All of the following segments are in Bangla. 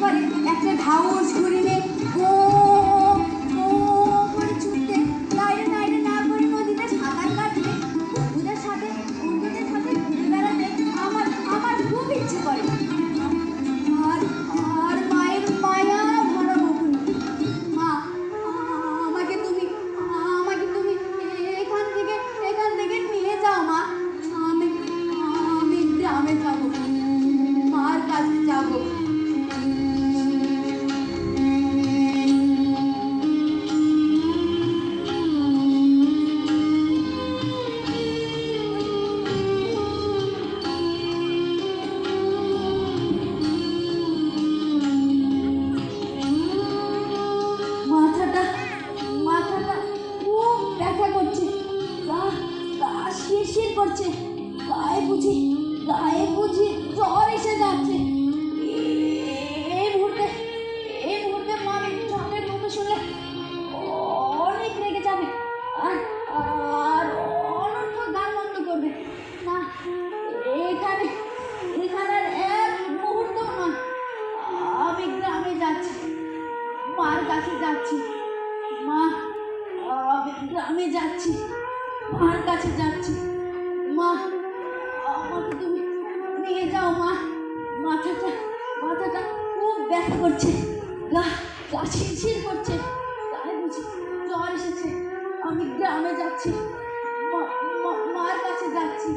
করে একটা ঢাউস ঘুরিলে করছে গায়ে বুঝি গায়ে বুঝি জ্বর এসে যাচ্ছে। এই মুহূর্তে এই মুহূর্তে মামি ঝড়ের কথা শুনলে অনেক রেগে যাবে আর আর অনর্থ গান বন্ধ করবে। না, এখানে এখানে এক মুহূর্ত নয় আমি গ্রামে যাচ্ছি, মার কাছে যাচ্ছি। মা, আমি গ্রামে যাচ্ছি, মার কাছে যাচ্ছি। মাথাটা মাথাটা খুব ব্যথা করছে। গা গা শিরশির করছে। তাই বুঝি জ্বর এসেছে। আমি গ্রামে যাচ্ছি। মার কাছে যাচ্ছি।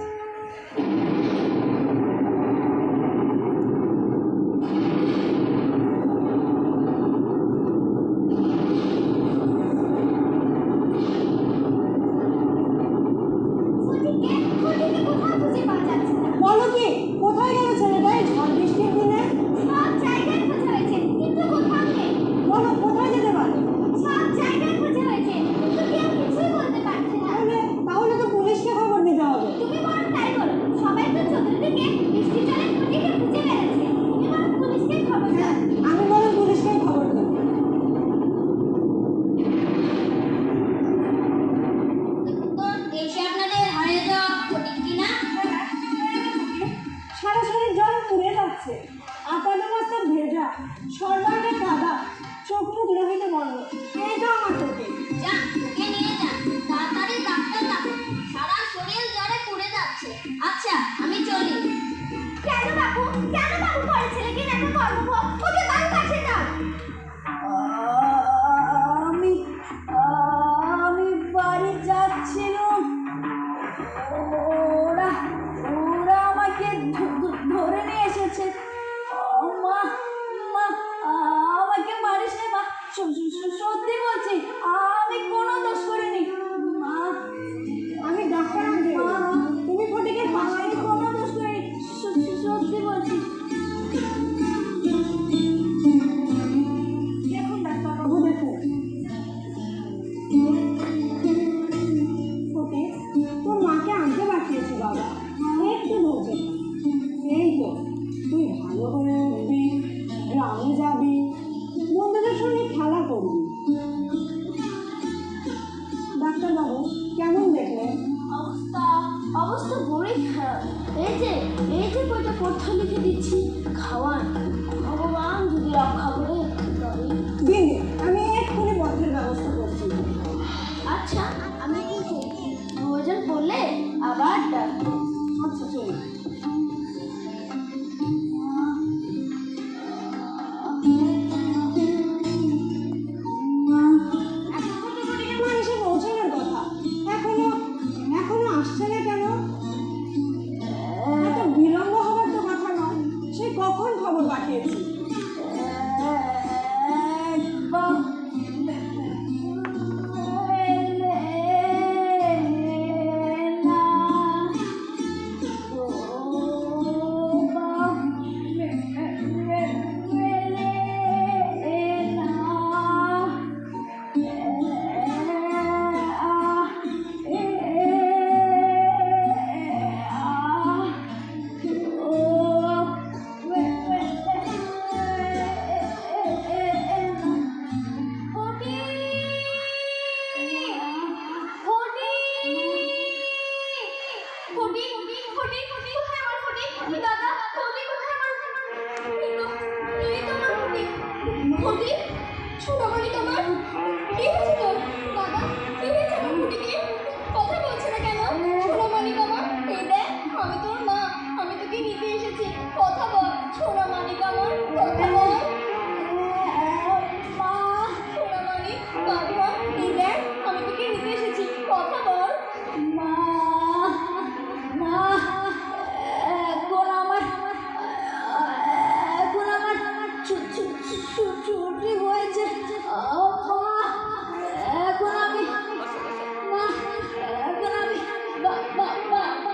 সত্যি বলছি আমি কোনো দাদা 와.